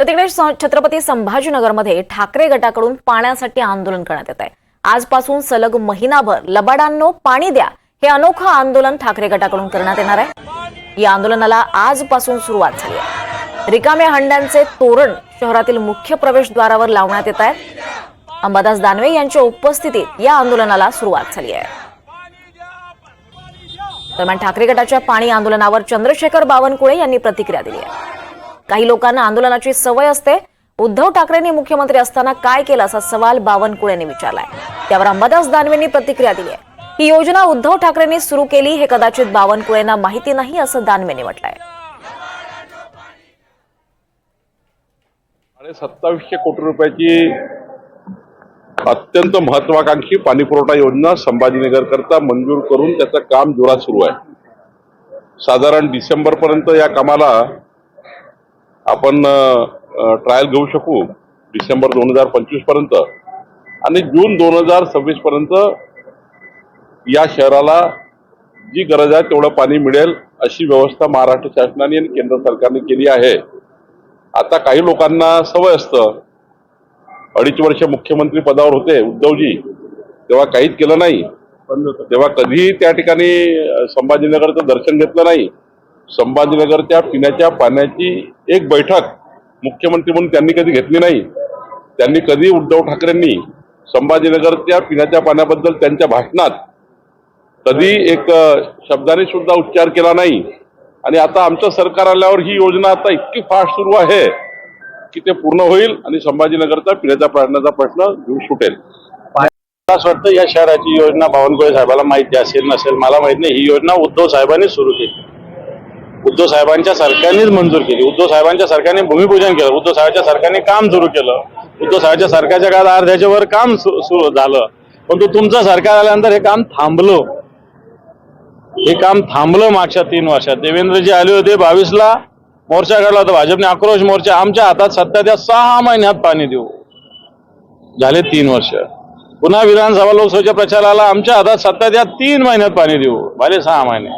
तर तिकडे छत्रपती संभाजीनगरमध्ये ठाकरे गटाकडून पाण्यासाठी आंदोलन करण्यात येत आहे. आजपासून सलग महिनाभर लबाडांनो पाणी द्या हे अनोखं आंदोलन ठाकरे गटाकडून करण्यात येणार आहे. या आंदोलनाला आजपासून सुरुवात झाली आहे. रिकाम्या हंड्यांचे तोरण शहरातील मुख्य प्रवेशद्वारावर लावण्यात येत आहेत अंबादास दानवे यांच्या उपस्थितीत या आंदोलनाला सुरुवात झाली आहे. दरम्यान ठाकरे गटाच्या पाणी आंदोलनावर चंद्रशेखर बावनकुळे यांनी प्रतिक्रिया दिली आहे. काही लोकांना आंदोलनाची सवय असते. उद्धव ठाकरेंनी मुख्यमंत्री असताना काय केलं असा सवाल बावनकुळेंनी विचारलाय. त्यावर अंबादास दानवेंनी प्रतिक्रिया दिली आहे. ही योजना उद्धव ठाकरेंनी सुरू केली हे कदाचित बावनकुळेंना माहिती नाही असं दानवेंनी म्हटलंय. सत्तावीसशे कोटी रुपयाची अत्यंत महत्वाकांक्षी पाणी पुरवठा योजना संभाजीनगर करता मंजूर करून त्याचं काम जोरात सुरू आहे. साधारण डिसेंबर पर्यंत या कामाला आपण ट्रायल घेऊ शकू डिसेंबर दोन हजार पंचवीसपर्यंत. आणि जून दोन हजार सव्वीस पर्यंत या शहराला जी गरज आहे तेवढं पाणी मिळेल अशी व्यवस्था महाराष्ट्र शासनाने आणि केंद्र सरकारने केली आहे. आता काही लोकांना सवय असतं. अडीच वर्ष मुख्यमंत्री पदावर होते उद्धवजी तेव्हा काहीच केलं नाही. तेव्हा कधीही त्या ठिकाणी संभाजीनगरचं दर्शन घेतलं नाही. संभाजीनगरच्या पिण्याच्या पाण्याची एक बैठक मुख्यमंत्री म्हणून त्यांनी कधी घेतली नाही. त्यांनी कधी उद्धव ठाकरेंनी संभाजीनगरच्या पिण्याच्या पाण्याबद्दल त्यांच्या भाषणात कधी एक शब्दाने सुद्धा उच्चार केला नाही. आणि आता आमचं सरकार आल्यावर ही योजना आता इतकी फास्ट सुरू आहे की ते पूर्ण होईल आणि संभाजीनगरचा पिण्याच्या पाण्याचा प्रश्न घेऊन सुटेल. मला असं वाटतं या शहराची योजना बावनकुळे साहेबाला माहिती असेल नसेल मला माहीत नाही. ही योजना उद्धव साहेबांनी सुरू केली. उद्धव साहेबांच्या सरकारनेच मंजूर केली. उद्धव साहेबांच्या सरकारने भूमिपूजन केलं. उद्धव साहेबांच्या सरकारने काम सुरू केलं. उद्धव साहेबांच्या सरकारच्या काळात अर्ध्याच्या वर काम सुरू झालं. परंतु तुमचं सरकार आल्यानंतर हे काम थांबलं. हे काम थांबलं मागच्या तीन वर्षात. देवेंद्रजी आले होते बावीसला. मोर्चा काढला होता भाजपने. आक्रोश मोर्चा. आमच्या हातात सत्ता त्या सहा महिन्यात पाणी देऊ. झाले तीन वर्ष. पुन्हा विधानसभा लोकसभेच्या प्रचाराला आमच्या हातात सत्ता त्या तीन महिन्यात पाणी देऊ. झाले सहा महिने.